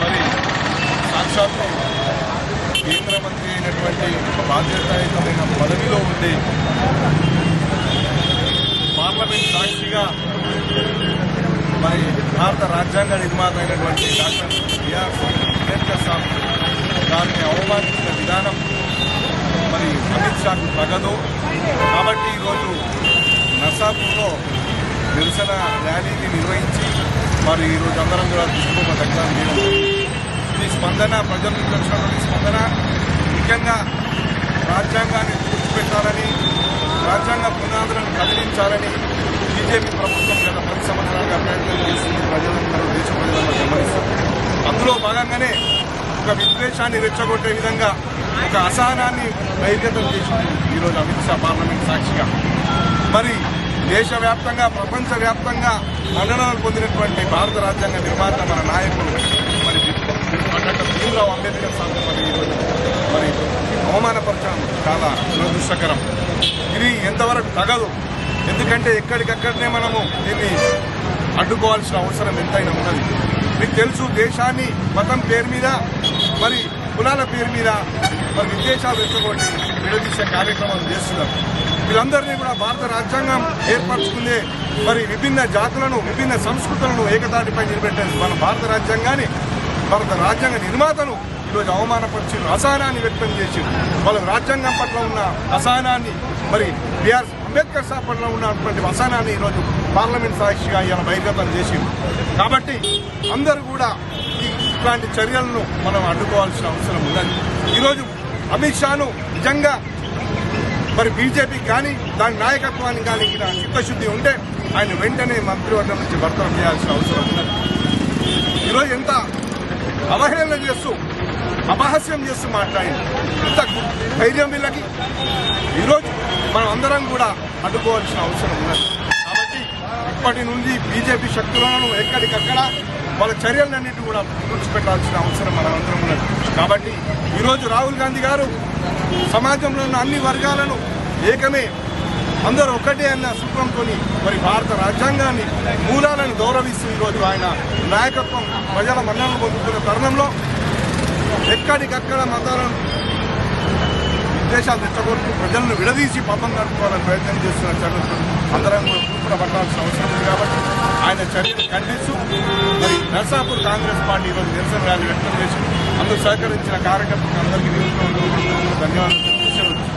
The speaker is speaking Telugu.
మరి సాక్షాత్తు కేంద్ర మంత్రి అయినటువంటి బాధ్యతాయుతమైన పదవిలో ఉండి పార్లమెంట్ సాక్షిగా మరి భారత రాజ్యాంగ నిర్మాత అయినటువంటి డాక్టర్ బిఆర్ అంబేద్కర్ సాబ్ దాన్ని అవమానించిన విధానం మరి అమిత్ షాకు తగదు. కాబట్టి ఈరోజు నర్సాపూర్లో నిరసన ర్యాలీని నిర్వహించి మరి ఈరోజు అందరం కూడా దుష్కర్మ దగ్గర ఈ స్పందన ప్రజల నుంచి వచ్చినటువంటి స్పందన ముఖ్యంగా రాజ్యాంగాన్ని పూర్తిపెట్టాలని రాజ్యాంగ పునాదులను కదిలించాలని బీజేపీ ప్రభుత్వం గత పది సంవత్సరాలుగా ప్రయత్నం చేస్తుంది. ప్రజలందరూ దేశ ప్రజలందరూ గమనిస్తారు. అందులో భాగంగానే ఒక విద్వేషాన్ని రెచ్చగొట్టే విధంగా ఒక అసహనాన్ని బహిర్గతం చేసింది ఈరోజు అమిత్ షా పార్లమెంట్ సాక్షిగా. మరి దేశవ్యాప్తంగా ప్రపంచవ్యాప్తంగా మన్ననలు పొందినటువంటి భారత రాజ్యాంగ నిర్మాత మన నాయకుడు మరి డాక్టర్ భీమరావు అంబేద్కర్ సార్ మరి మరి అవమానపరచడం చాలా దురదృష్టకరం. ఇది ఎంతవరకు తగదు. ఎందుకంటే ఎక్కడికక్కడనే మనము దీన్ని అడ్డుకోవాల్సిన అవసరం ఎంతైనా ఉన్నది. మీకు తెలుసు దేశాన్ని మతం పేరు మీద మరి కులాల పేరు మీద మరి విదేశాలు రెచ్చగొట్టి విడదీసే కార్యక్రమాలు చేస్తున్నారు. వీళ్ళందరినీ కూడా భారత రాజ్యాంగం ఏర్పరచుకుంది. మరి విభిన్న జాతులను విభిన్న సంస్కృతులను ఏకతాటిపై నిలబెట్టేది మన భారత రాజ్యాంగాన్ని భారత రాజ్యాంగ నిర్మాతను ఈరోజు అవమానపరిచి అసహనాన్ని వ్యక్తం చేసి వాళ్ళ రాజ్యాంగం పట్ల ఉన్న అసహనాన్ని మరి బిఆర్ అంబేద్కర్ సార్ పట్ల ఉన్నటువంటి అసహనాన్ని ఈరోజు పార్లమెంట్ సాక్షిగా ఇలా బహిర్గతం చేసి కాబట్టి అందరూ కూడా ఈ ఇట్లాంటి చర్యలను మనం అడ్డుకోవాల్సిన అవసరం ఉన్నది ఈరోజు అమిత్ షాను నిజంగా మరి బీజేపీ కానీ దాని నాయకత్వానికి కానీ చిత్తశుద్ధి ఉంటే ఆయన వెంటనే మంత్రివర్గం నుంచి భర్తనం చేయాల్సిన అవసరం ఉన్నది ఈరోజు ఎంత అవహేళన చేస్తూ అపహాస్యం చేస్తూ మాట్లాడింది. ఎంత ధైర్యం వీళ్ళకి. ఈరోజు మనం అందరం కూడా అడ్డుకోవాల్సిన అవసరం ఉన్నది. కాబట్టి ఇప్పటి నుండి బీజేపీ శక్తులను ఎక్కడికక్కడ వాళ్ళ చర్యలన్నింటినీ కూడా గుర్చిపెట్టాల్సిన అవసరం మనందరం ఉన్నది. కాబట్టి ఈరోజు రాహుల్ గాంధీ గారు సమాజంలో ఉన్న అన్ని వర్గాలను ఏకమే అందరూ ఒక్కటే అన్న సూత్రంతో మరి భారత రాజ్యాంగాన్ని మూలాలను గౌరవిస్తూ ఈరోజు ఆయన నాయకత్వం ప్రజల మన్నలను పొందుతున్న తరుణంలో ఎక్కడికక్కడ మతాలను ఉద్దేశాలు తెచ్చగొడుతూ ప్రజలను విడదీసి పాపం నడుపుకోవాలని ప్రయత్నం చేస్తున్న చర్యలు అందరం కూడా పట్టాల్సిన అవసరం ఉంది కాబట్టి ఆయన చర్యలు ఖండిస్తూ మరి నర్సాపూర్ కాంగ్రెస్ పార్టీ ఈరోజు నిరసన ర్యాలీ వ్యక్తం చేసి అందుకు సహకరించిన కార్యకర్తలకు అందరికీ నియోజకవర్గం ధన్యవాదాలు